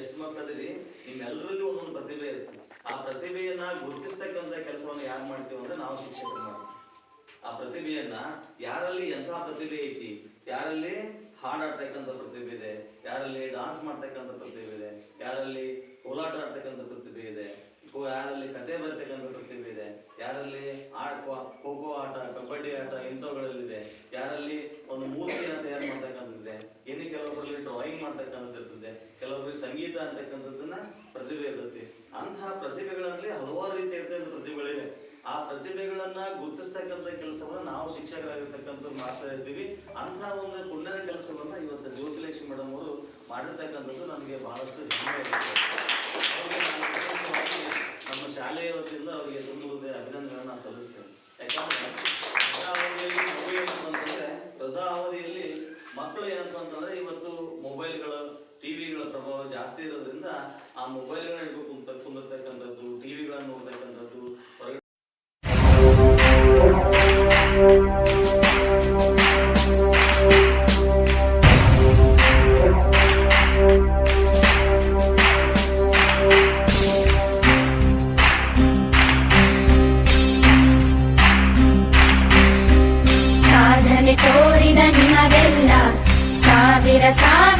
ಎಷ್ಟು ಮಕ್ಕಳಿರಿ ನಿಮ್ಮೆಲ್ಲರಲ್ಲಿ ಒಂದೊಂದು ಪ್ರತಿಭೆ ಇರುತ್ತೆ. ಆ ಪ್ರತಿಭೆಯನ್ನ ಗುರುತಿಸ್ತಕ್ಕಂಥ ಕೆಲಸವನ್ನು ಯಾರು ಮಾಡ್ತೀವಿ ಅಂದ್ರೆ ನಾವು ಶಿಕ್ಷಕರು ಮಾಡ್ತೀವಿ. ಆ ಪ್ರತಿಭೆಯನ್ನ ಯಾರಲ್ಲಿ ಎಂಥ ಪ್ರತಿಭೆ ಐತಿ? ಯಾರಲ್ಲಿ ಹಾಡಾಡ್ತಕ್ಕಂಥ ಪ್ರತಿಭೆ ಇದೆ? ಯಾರಲ್ಲಿ ಡಾನ್ಸ್ ಮಾಡ್ತಕ್ಕಂಥ ಪ್ರತಿಭೆ ಇದೆ? ಯಾರಲ್ಲಿ ಕೋಲಾಟ ಆಡ್ತಕ್ಕಂಥ ಪ್ರತಿಭೆ ಇದೆ? ಯಾರಲ್ಲಿ ಕತೆ ಬರ್ತಕ್ಕಂಥ ಪ್ರತಿಭೆ ಇದೆ? ಯಾರಲ್ಲಿ ಆಟ ಖೋ ಖೋ ಆಟ, ಕಬಡ್ಡಿ ಆಟ ಇಂಥವುಗಳಲ್ಲಿದೆ? ಯಾರಲ್ಲಿ ಒಂದು ಮೂರ್ತಿಯನ್ನು ತಯಾರು ಮಾಡ್ತಕ್ಕಂಥದ್ದಿದೆ? ಇನ್ನು ಕೆಲವೊಬ್ಬರಲ್ಲಿ ಡ್ರಾಯಿಂಗ್ ಮಾಡ್ತಕ್ಕಂಥದ್ದು ಸಂಗೀತ ಅಂತಕ್ಕಂಥದ್ದನ್ನ ಪ್ರತಿಭೆ ಇರ್ತೈತಿ. ಅಂತಹ ಪ್ರತಿಭೆಗಳಲ್ಲಿ ಹಲವಾರು ರೀತಿ ಇರ್ತಕ್ಕಂಥ ಪ್ರತಿಭೆಗಳಿವೆ. ಆ ಪ್ರತಿಭೆಗಳನ್ನ ಗುರುತಿಸ್ತಕ್ಕಂಥ ಕೆಲಸವನ್ನ ನಾವು ಶಿಕ್ಷಕರಾಗಿರ್ತಕ್ಕಂಥ ಮಾಡ್ತಾ ಇರ್ತೀವಿ. ಅಂತಹ ಒಂದು ಪುಣ್ಯದ ಕೆಲಸವನ್ನ ಇವತ್ತು ಜ್ಯೋತಿಲಕ್ಷ್ಮಿ ಮೇಡಮ್ ಅವರು ಮಾಡಿರ್ತಕ್ಕಂಥದ್ದು ನಮಗೆ ಬಹಳಷ್ಟು ನಮ್ಮ ಶಾಲೆಯ ವತಿಯಿಂದ ಅವರಿಗೆ ತುಂಬ ಅಭಿನಂದನೆಗಳನ್ನ ಸಲ್ಲಿಸ್ತೇನೆ. ಯಾಕಂದ್ರೆ ಜಾಸ್ತಿ ಇರೋದ್ರಿಂದ ಆ ಮೊಬೈಲ್ಗಳನ್ನ ಹಿಡ್ಕೊಂಡು ಕುಂತ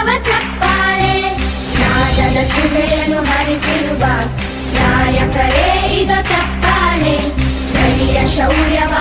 ಭಾವ ತಪ್ಪಾಳೆ ನಾದದ ಸುಳೆಯನ್ನು ಹರಿಸಿರುವ ನಾಯಕರೇ ಇದು ತಪ್ಪಾಳೆ ಗಣಿಯ ಶೌರ್ಯವ